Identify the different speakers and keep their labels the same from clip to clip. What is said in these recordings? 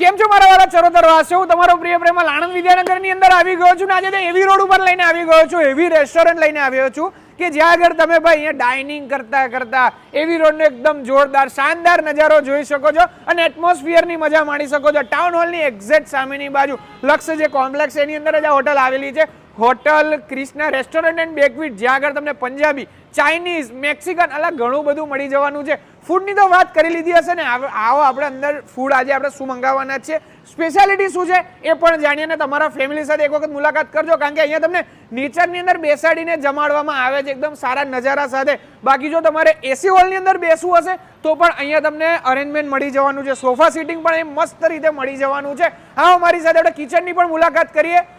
Speaker 1: કેમ છો મારા વાળા ચરોતર વાસીઓ હું તમારો પ્રિય પ્રેમલ આણંદ વિદ્યાનગરની અંદર આવી ગયો છું ને આજે એવી રોડ ઉપર લઈને આવી ગયો છું, એવી રેસ્ટોરન્ટ લઈને આવ્યો છું કે જ્યાં આગળ તમે ભાઈ અહીંયા ડાઇનિંગ કરતા કરતા એવી રોડનો એકદમ જોરદાર, શાનદાર નજારો જોઈ શકો છો અને એટમોસ્ફિયરની મજા માણી શકો છો. ટાઉન હોલની એક્ઝેક્ટ સામેની બાજુ, લક્ષ જે કોમ્પ્લેક્સ એની અંદર જ આ હોટલ આવેલી છે. Hotel, Krishna restaurant and Buckwheat, જ્યાં આગળ તમને પંજાબી, ચાઇનીઝ, મેક્સિકન અલગ ઘણું બધું મળી જવાનું છે. ફૂડની તો વાત કરી લીધી હશે ને, આવ- આપણે અંદર ફૂડ આજે આપણે શું મંગાવવાના છે. સ્પેશિયાલિટી શું છે એ પણ જાણીએ ને તમારા ફેમિલી સાથે એક વખત મુલાકાત કરજો, કારણ કે અહીંયા તમને નેચરની અંદર બેસાડીને જમાડવામાં આવે છે એકદમ સારા નજારા સાથે. બાકી જો તમારે એસી હોલની અંદર બેસવું હશે, તો પણ અહીંયા તમને અરેન્જમેન્ટ મળી જવાનું છે. સોફા સીટિંગ પણ એ મસ્ત રીતે મળી જવાનું છે. હા અમારી સાથે આપણે કિચનની પણ મુલાકાત કરીએ.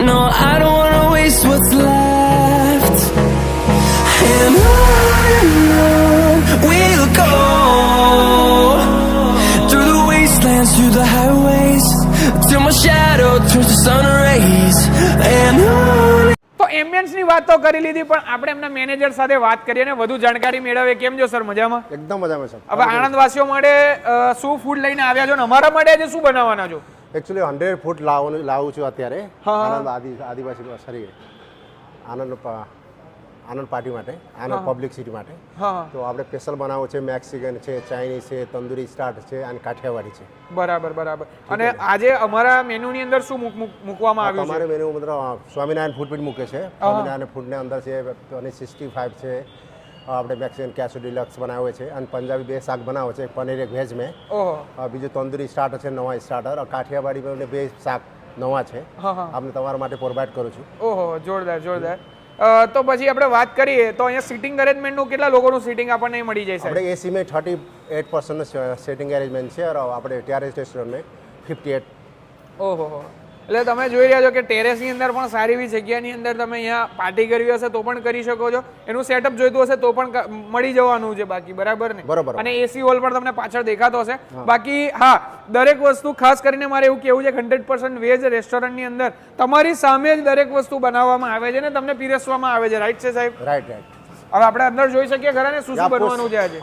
Speaker 2: no, I don't wanna waste what's left. And on and on we'll go through the wastelands, through the highways, till my shadow turns to sun rays. And on.
Speaker 1: તો એમ્બિયન્સની વાત તો કરી લીધી પણ આપણે એમના મેનેજર સાથે વાત કરીએ અને વધુ જાણકારી મેળવીએ કેમ છો સર મજામાં
Speaker 3: એકદમ મજામાં છે
Speaker 1: હવે આણંદવાસીઓ માટે અ, શું ફૂડ લઈને આવ્યા છો ને અમારા માટે આજે શું બનાવવાના છો
Speaker 3: એકચ્યુઅલી હંડ્રેડ ફૂટ લાવવાનું લાવું છું અત્યારે આનંદ આદિ આદિવાસી સોરી આનંદ આનંદ પાર્ટી માટે આનંદ પબ્લિક સિટી માટે તો આપણે સ્પેશિયલ બનાવવું છે મેક્સિકન છે ચાઇનીઝ છે તંદુરી સ્ટાર્ટ છે અને કાઠિયાવાડી છે
Speaker 1: બરાબર બરાબર. અને આજે અમારા મેનુની અંદર શું મૂક- મૂક- મૂકવામાં આવ્યું છે?
Speaker 3: અમારે મેનુ મતલબ સ્વામિનારાયણ ફૂડ મૂકે છે. સ્વામિનારાયણ ફૂડને અંદર છે અને સિક્સટી ફાઇવ છે. આપણે મેક્સિમ કેસુ ડિલક્સ બનાવે છે અને પંજાબી બે શાક બનાવે છે પનીર એક વેજ મેં. બીજું તંદુરી સ્ટાર્ટર છે નવા સ્ટાર્ટર કાઠિયાવાડીમાં બે શાક નવા છે. આપણે તમારા માટે પ્રોવાઈડ કરું છું.
Speaker 1: ઓહો જોરદાર જોરદાર. તો પછી આપણે વાત કરીએ તો અહીંયા સીટિંગ અરેન્જમેન્ટનું કેટલા લોકોનું સીટિંગ આપણને મળી જાય
Speaker 3: આપણે એસીમાં થર્ટી એટ પર્સન્ટનું સીટિંગ અરેન્જમેન્ટ છે આપણે ટેરેસ સ્ટેશનમાં ફિફ્ટી એટ
Speaker 1: ઓહો એટલે તમે જોઈ રહ્યા છો કે ટેરેસની અંદર પણ સારી એવી જગ્યાની અંદર તમે અહીંયા પાર્ટી કરવી હશે તો પણ કરી શકો છો. એનું સેટઅપ જોઈતું હશે તો પણ મળી જવાનું છે બાકી બરાબર ને?
Speaker 3: બરાબર
Speaker 1: અને એસી હોલ પણ તમને પાછળ દેખાતો હશે. બાકી હા દરેક વસ્તુ ખાસ કરીને મારે એવું કેવું છે હંડ્રેડ પર્સન્ટ વેજ રેસ્ટોરન્ટની અંદર તમારી સામે જ દરેક વસ્તુ બનાવવામાં આવે છે ને તમને પીરસવામાં આવે છે. રાઈટ છે સાહેબ?
Speaker 3: રાઈટ રાઈટ
Speaker 1: હવે આપણે અંદર જોઈ શકીએ ખરા ને? શું શું બનવાનું છે આજે?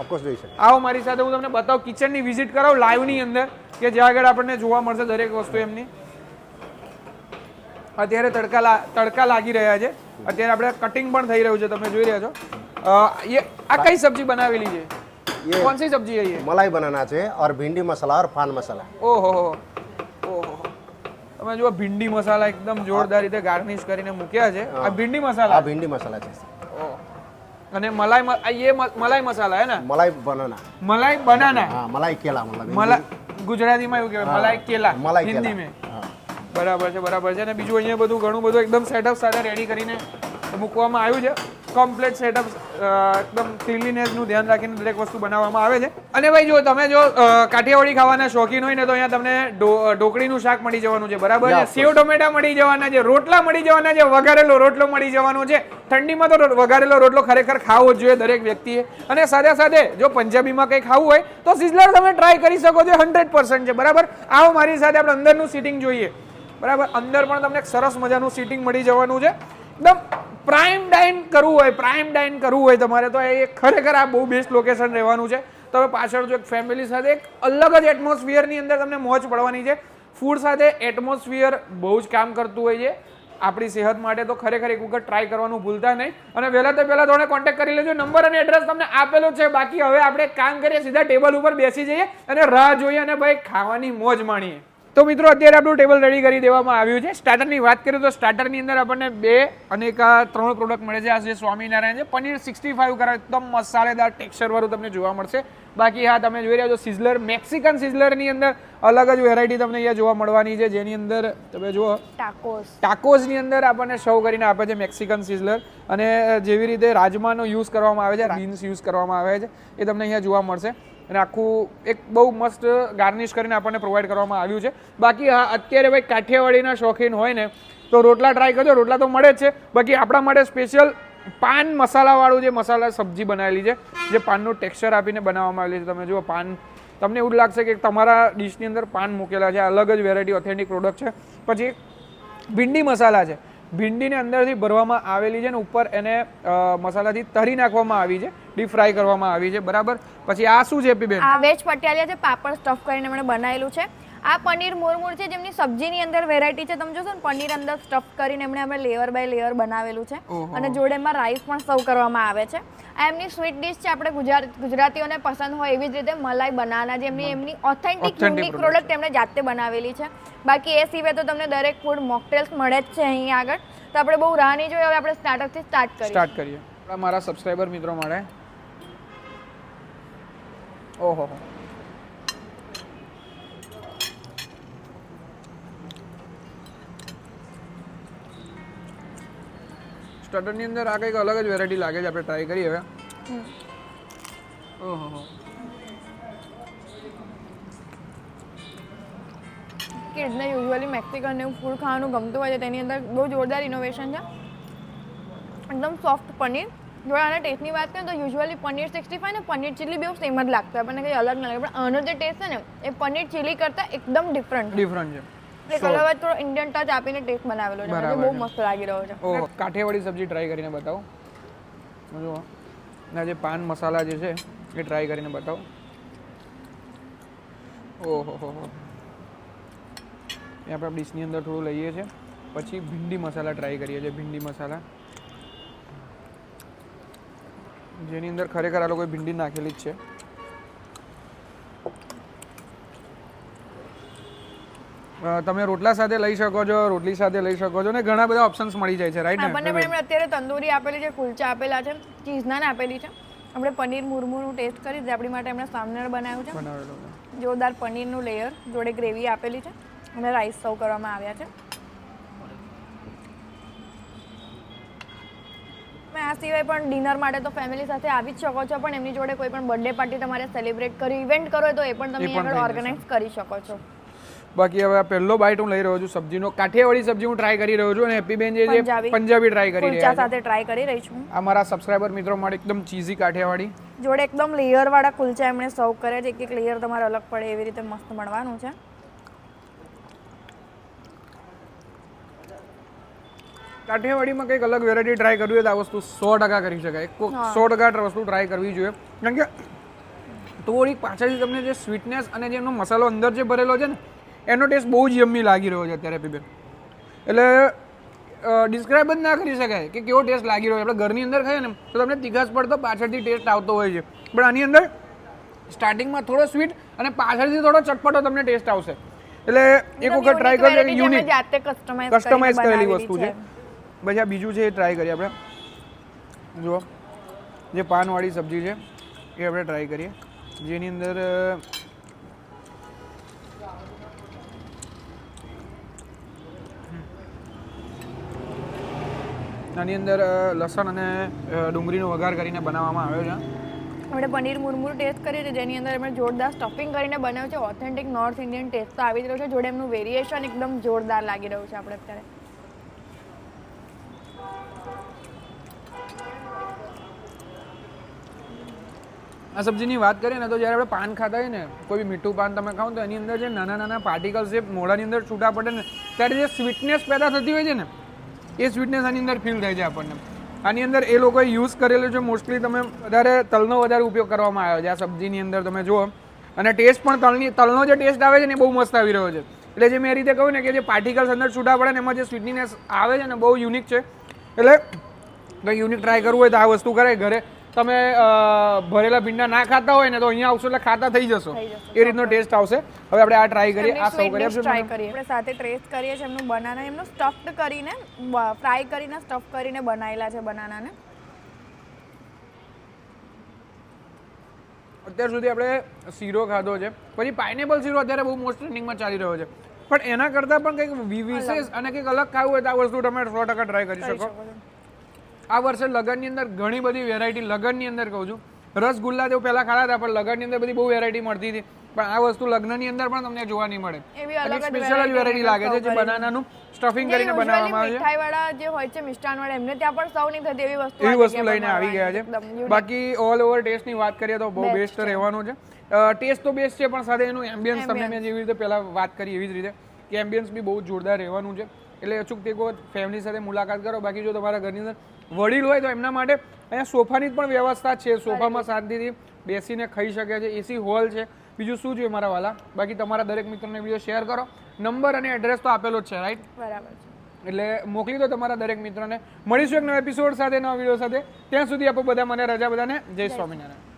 Speaker 1: આવો મારી સાથે હું તમને બતાવું કિચનની વિઝિટ કરાવું લાઈવની અંદર કે જ્યાં આગળ આપણને જોવા મળશે દરેક વસ્તુ એમની. અત્યારે તડકા લા- તડકા લાગી રહ્યા છે અત્યારે આપણે કટિંગ પણ થઈ રહ્યું છે તમે જોઈ રહ્યા છો અ, ये આ કઈ સબ્જી બનાવેલી છે
Speaker 3: ये
Speaker 1: कौन सी सब्जी है ये
Speaker 3: मलाई बनाना છે और भिंडी मसाला और पान मसाला
Speaker 1: ઓહો ઓહો તમે જુઓ ભીંડી મસાલા એકદમ જોરદાર રીતે ગાર્નિશ કરીને મૂક્યા છે આ ભીંડી
Speaker 3: આ
Speaker 1: મસાલા
Speaker 3: ભીંડી મસાલા છે
Speaker 1: ઓહ. અને મલાઈ મ- આ ये म- મલાઈ મસાલા હે ને
Speaker 3: मलाई बनाना
Speaker 1: મલાઈ બનાના
Speaker 3: हाँ मलाई केला मतलब
Speaker 1: મલા ગુજરાતીમાં એવું કહેવાય મલાઈ કેલા
Speaker 3: मलाई
Speaker 1: હિન્દી
Speaker 3: केला
Speaker 1: મેં
Speaker 3: हाँ
Speaker 1: બરાબર છે બરાબર છે. અને બીજું અહીંયા બધું ઘણું બધું એકદમ સેટઅપ સાથે રેડી કરીને મૂકવામાં આવ્યું છે. કમ્પ્લીટ સેટઅપ એકદમ ક્લિનલીનેસનું ધ્યાન રાખીને દરેક વસ્તુ બનાવવામાં આવે છે. અને ભાઈ જો તમે જો કાઠિયાવાડી ખાવાના શોખીન હોય ને તો અહીંયા તમને ઢોકળીનું શાક મળી જવાનું છે બરાબર છે? સેવ ટોમેટા મળી જવાના છે રોટલા મળી જવાના છે વઘારેલો રોટલો મળી જવાનો છે. ઠંડીમાં તો વઘારેલો રોટલો ખરેખર ખાવો જ જોઈએ દરેક વ્યક્તિએ. અને સાથે સાથે જો પંજાબીમાં કંઈ ખાવું હોય તો સિઝલર તમે ટ્રાય કરી શકો છો હંડ્રેડ પર્સન્ટ છે બરાબર? આવો મારી સાથે આપણે અંદરનું સિટિંગ જોઈએ. બરાબર? અંદર પણ તમને સરસ મજાનું સીટિંગ મળી જવાનું છે. એકદમ પ્રાઇમ ડાઇન કરવું હોય પ્રાઇમ ડાઇન કરવું હોય તમારે, તો એ ખરેખર આ બહુ બેસ્ટ લોકેશન રહેવાનું છે. તમે પાછળ જો એક ફેમિલી સાથે એક અલગ જ એટમોસ્ફિયરની અંદર તમને મોજ પડવાની છે. ફૂડ સાથે એટમોસ્ફિયર બહુ જ કામ કરતું હોય છે. આપણી સેહત માટે તો ખરેખર એક વખત ટ્રાય કરવાનું ભૂલતા નહીં. અને વહેલા તો પહેલાં થોડે કોન્ટેક્ટ કરી લેજો. નંબર અને એડ્રેસ તમને આપેલો છે. બાકી હવે આપણે કામ કરીએ, સીધા ટેબલ ઉપર બેસી જઈએ અને રાહ જોઈએ અને ભાઈ ખાવાની મોજ માણીએ. તો મિત્રો અત્યારે આપણું ટેબલ રેડી કરી દેવામાં આવ્યું છે. સ્ટાર્ટરની વાત કરીએ તો સ્ટાર્ટરની અંદર આપણને બે અને એક ત્રણ પ્રોડક્ટ મળે છે. આ જે સ્વામિનારાયણ છે પનીર સિક્સટી ફાઈવ કરે એકદમ મસાલેદાર ટેક્સચરવાળું તમને જોવા મળશે. બાકી હા તમે જોઈ રહ્યા છો સિઝલર મેક્સિકન સિઝલરની અંદર અલગ જ વેરાયટી તમને અહીંયા જોવા મળવાની છે. જેની અંદર તમે જુઓ
Speaker 4: ટાકોસ
Speaker 1: ટાકોઝની અંદર આપણને શો કરીને આપે છે મેક્સિકન સિઝલર અને જેવી રીતે રાજમાનો યુઝ કરવામાં આવે છે બીન્સ યુઝ કરવામાં આવે છે એ તમને અહીંયા જોવા મળશે. અને આખું એક બહુ મસ્ત ગાર્નિશ કરીને આપણને પ્રોવાઈડ કરવામાં આવ્યું છે. બાકી હા, અત્યારે ભાઈ કાઠિયાવાડીના શોખીન હોય ને, તો રોટલા ટ્રાય કરજો. રોટલા તો મળે જ છે. બાકી આપણા માટે સ્પેશિયલ પાન મસાલાવાળું જે મસાલા સબ્જી બનાવેલી છે, જે પાનનું ટેક્સચર આપીને બનાવવામાં આવેલી છે. તમે જુઓ પાન, તમને એવું લાગશે કે તમારા ડિશની અંદર પાન મૂકેલા છે. અલગ જ વેરાયટી ઓથેન્ટિક પ્રોડક્ટ છે. પછી ભીંડી મસાલા છે. ભીંડીને અંદરથી ભરવામાં આવેલી છે ને ઉપર એને મસાલાથી તરી નાખવામાં આવી છે. ડીપ ફ્રાય કરવામાં આવી છે. બરાબર? પછી આ શું છે પીબેન
Speaker 4: આ વેજ પટિયાલિયા છે, પાપડ સ્ટફ કરીને એમણે બનાવેલું છે. આ પનીર મોરમૂર છે જેમની સબ્જીની અંદર વેરાયટી છે. તમે જોશો ને પનીર અંદર સ્ટફ કરીને એમણે અમે લેયર બાય લેયર બનાવેલું છે. અને જોડે એમાં રાઈસ પણ સર્વ કરવામાં આવે છે. આ એમની સ્વીટ ડિશ છે આપણે ગુજરાત ગુજરાતીઓને પસંદ હોય એવી જ રીતે મલાઈ બનાના જે એમની એમની ઓથેન્ટિક યુનિક પ્રોડક્ટ એમણે જાતે બનાવેલી છે. બાકી એ સિવાય તો તમને દરેક ફૂડ મોકટેલ્સ મળે જ છે અહીં આગળ. તો આપણે બહુ રાહ નહીં જોઈએ હવે આપણે સ્ટાર્ટઅપથી સ્ટાર્ટ કરીએ.
Speaker 1: સ્ટાર્ટ કરીએ. મારા સબસ્ક્રાઈબર મિત્રો મળે. ઓહો. હો. સ્ટાર્ટરની અંદર આ કંઈક અલગ જ વેરાયટી લાગે છે આપણે ટ્રાય કરીએ હવે. ઓહો. હો.
Speaker 4: કિડ્સને યુઝ્યુઅલી મેક્સિકન એવું ફૂડ ખાવાનું ગમતું હોય છે તેની અંદર બહુ જોરદાર ઇનોવેશન છે. એકદમ સોફ્ટ પનીર. જો આના ટેસ્ટની વાત કરીએ તો યુઝ્યુઅલી પનીર સિક્સટી ફાઈવ ને પનીર ચીલી બહુ સેમ જ લાગતું હોય આપણને કંઈ અલગ ના લાગે. પણ આનો જે ટેસ્ટ છે ને એ પનીર ચીલી કરતાં એકદમ ડિફરન્ટ
Speaker 1: ડિફરન્ટ છે.
Speaker 4: એક અલગ જ થોડો ઇન્ડિયન ટચ આપીને ટેસ્ટ બનાવેલો છે. મને બહુ મસ્ત લાગી રહ્યો છે.
Speaker 1: ઓહ કાઠિયાવાડી સબ્જી ટ્રાય કરીને બતાવો. જો ના જે પાન મસાલા જે છે એ ટ્રાય કરીને બતાવો. ઓહો હો હો. એ આપણે ડીશની અંદર થોડું લઈએ છીએ પછી ભીંડી મસાલા ટ્રાય કરીએ છીએ ભીંડી મસાલા. જેની અંદર ખરેખર આ લોકોએ ભીંડી નાખેલી જ છે. તમે રોટલા સાથે લઈ શકો છો રોટલી સાથે લઈ શકો છો ને ઘણા બધા ઓપ્શન્સ મળી જાય છે રાઈટ
Speaker 4: આપણને
Speaker 1: ને?
Speaker 4: પણ એમણે અત્યારે તંદૂરી આપેલી છે કુલચા આપેલા છે ચીઝ નાન આપેલી છે. આપણે પનીર મુરમુરનું ટેસ્ટ કરી આપણી માટે એમણે સામનેર બનાવ્યું છે. જોરદાર પનીરનું લેયર જોડે ગ્રેવી આપેલી છે અને રાઈસ સર્વ કરવામાં આવ્યા છે. તમે આ સિવાય પણ ડિનર માટે તો ફેમિલી સાથે આવી જ શકો છો પણ એમની જોડે કોઈ પણ બર્થડે પાર્ટી તમારે સેલિબ્રેટ કરી ઇવેન્ટ કરો તો એ પણ તમે આગળ ઓર્ગેનાઇઝ કરી શકો છો.
Speaker 1: બાકી હવે આ પહેલો બાઇટ હું લઈ રહ્યો છું સબ્જીનો. કાઠિયાવાડી સબ્જી હું ટ્રાય કરી રહ્યો છું અને હેપી બેન જે
Speaker 4: પંજાબી.
Speaker 1: ટ્રાય કરી રહ્યા છે.
Speaker 4: સાથે ટ્રાય કરી રહી છું
Speaker 1: આ મારા સબસ્ક્રાઇબર મિત્રો માટે એકદમ ચીઝી કાઠિયાવાડી.
Speaker 4: જોડે એકદમ લેયર વાળા કુલચા એમણે સર્વ કર્યા છે. એક એક લેયર તમારે અલગ પડે એવી રીતે મસ્ત મળવાનું છે.
Speaker 1: કાઠિયાવાડીમાં કંઈક અલગ વેરાયટી ટ્રાય કરવી હોય તો આ વસ્તુ સો ટકા કરી શકાય. સો ટકા વસ્તુ ટ્રાય કરવી જોઈએ. કારણ કે થોડીક પાછળથી તમને જે સ્વીટનેસ અને જે એનો મસાલો અંદર જે ભરેલો છે ને એનો ટેસ્ટ બહુ જ યમ્મી લાગી રહ્યો છે અત્યારે પીબેન. એટલે ડિસ્ક્રાઇબ જ ના કરી શકાય કે કેવો ટેસ્ટ લાગી રહ્યો છે. આપણે ઘરની અંદર ખાઈએ ને તો તમને તીખાસ પડતો પાછળથી ટેસ્ટ આવતો હોય છે. પણ આની અંદર સ્ટાર્ટિંગમાં થોડો સ્વીટ અને પાછળથી થોડો ચટપટો તમને ટેસ્ટ આવશે. એટલે એક વખત ટ્રાય કરજો યુનિક
Speaker 4: જાતે કસ્ટમાઇઝ
Speaker 1: કસ્ટમાઇઝ કરેલી વસ્તુ છે. પછી આ બીજું છે એ ટ્રાય કરીએ આપણે. જુઓ જે પાનવાળી સબ્જી છે એ આપણે ટ્રાય કરીએ. જેની અંદર આની અંદર લસણ અને ડુંગળીનો વઘાર કરીને બનાવવામાં આવ્યો છે.
Speaker 4: આપણે પનીર મુરમુર ટેસ્ટ કરીએ છીએ જેની અંદર એમણે જોરદાર સ્ટફિંગ કરીને બનાવ્યું છે. ઓથેન્ટિક નોર્થ ઇન્ડિયન ટેસ્ટ તો આવી રહ્યો છે જોડે એમનું વેરિએશન એકદમ જોરદાર લાગી રહ્યું છે આપણે અત્યારે.
Speaker 1: આ સબ્જીની વાત કરીએ ને તો જ્યારે આપણે પાન ખાતા હોય ને કોઈ બી મીઠું પાન તમે ખાઓ તો એની અંદર જે નાના નાના પાર્ટિકલ્સ જે મોઢાની અંદર છૂટા પડે ને ત્યારે જે સ્વીટનેસ પેદા થતી હોય છે ને એ સ્વીટનેસ આની અંદર ફીલ થાય છે આપણને. આની અંદર એ લોકોએ યુઝ કરેલું છે મોસ્ટલી તમે વધારે તલનો વધારે ઉપયોગ કરવામાં આવ્યો છે. આ સબ્જીની અંદર તમે જુઓ. અને ટેસ્ટ પણ તલની, તલનો જે ટેસ્ટ આવે છે ને એ બહુ મસ્ત આવી રહ્યો છે. એટલે જે મેં એ રીતે કહ્યું ને કે જે પાર્ટિકલ્સ અંદર છૂટા પડે ને એમાં જે સ્વીટનેસ આવે છે ને બહુ યુનિક છે. એટલે કંઈ યુનિક ટ્રાય કરવું હોય તો આ વસ્તુ કરાય ઘરે. તમે ભરેલા ભીંડા ના ખાતા હોય ને તો અહીંયા આવશો એટલે ખાતા થઈ જશો. એ રીતનો ટેસ્ટ આવશે. હવે આપણે આ ટ્રાય કરીએ આ સૌ કરી
Speaker 4: ટ્રાય કરીએ. આપણે સાથે ટેસ્ટ કરીએ છીએ એમનું બનાના એમનું સ્ટફ્ડ કરીને ફ્રાય કરીને સ્ટફ કરીને બનાવેલા છે બનાનાને.
Speaker 1: અત્યાર સુધી આપણે શીરો ખાધો છે. પછી પાઇનેપલ શીરો અત્યારે બહુ મોસ્ટ ટ્રેન્ડિંગમાં ચાલી રહ્યો છે. પણ એના કરતાં પણ કંઈક વિ- વિશેષ અને કંઈક અલગ ખાવું હોય તો આ વસ્તુ તમે સો ટકા ટ્રાય કરી શકો. આ વર્ષે લગનની અંદર ઘણી બધી વેરાયટી લગનની અંદર કહું છું. રસગુલ્લા જેવું પહેલાં ખાતા હતા પણ લગનની અંદર બધી બહુ વેરાયટી મળતી હતી. પણ આ વસ્તુ લગ્નની અંદર પણ તમને જોવા નહીં મળે. સ્પેશિયલ જ વેરાયટી લાગે છે જે બનાનાનું સ્ટફિંગ કરીને બનાવવામાં આવે છે.
Speaker 4: મીઠાઈવાળા જે હોય છે મિષ્ટાનવાળા એમને ત્યાં પણ સૌ નહીં થતી એવી વસ્તુ
Speaker 1: એવી વસ્તુ લઈને આવી ગયા છે. બાકી ઓલ ઓવર ટેસ્ટની વાત કરીએ તો બહુ બેસ્ટ રહેવાનું છે. ટેસ્ટ તો બેસ્ટ છે પણ સાથે એનું એમ્બિયન્સ તમને મેં જેવી રીતે પહેલાં વાત કરી એવી જ રીતે કે એમ્બિયન્સ બી બહુ જોરદાર રહેવાનું છે. એટલે અચૂક તે વખત ફેમિલી સાથે મુલાકાત કરો. બાકી જો તમારા ઘરની અંદર વડીલ હોય તો એમના માટે અહીંયા સોફાની પણ વ્યવસ્થા છે. સોફામાં શાંતિથી બેસીને ખાઈ શકે છે. એસી હોલ છે. બીજું શું જોઈએ મારા વાલા? બાકી તમારા દરેક મિત્રોને વીડિયો શેર કરો. નંબર અને એડ્રેસ તો આપેલો જ છે રાઈટ
Speaker 4: બરાબર છે.
Speaker 1: એટલે મોકલી દો તમારા દરેક મિત્રોને. મળીશું એક નવા એપિસોડ સાથે નવા વીડિયો સાથે. ત્યાં સુધી આપો બધા મને રજા બધાને. જય સ્વામિનારાયણ.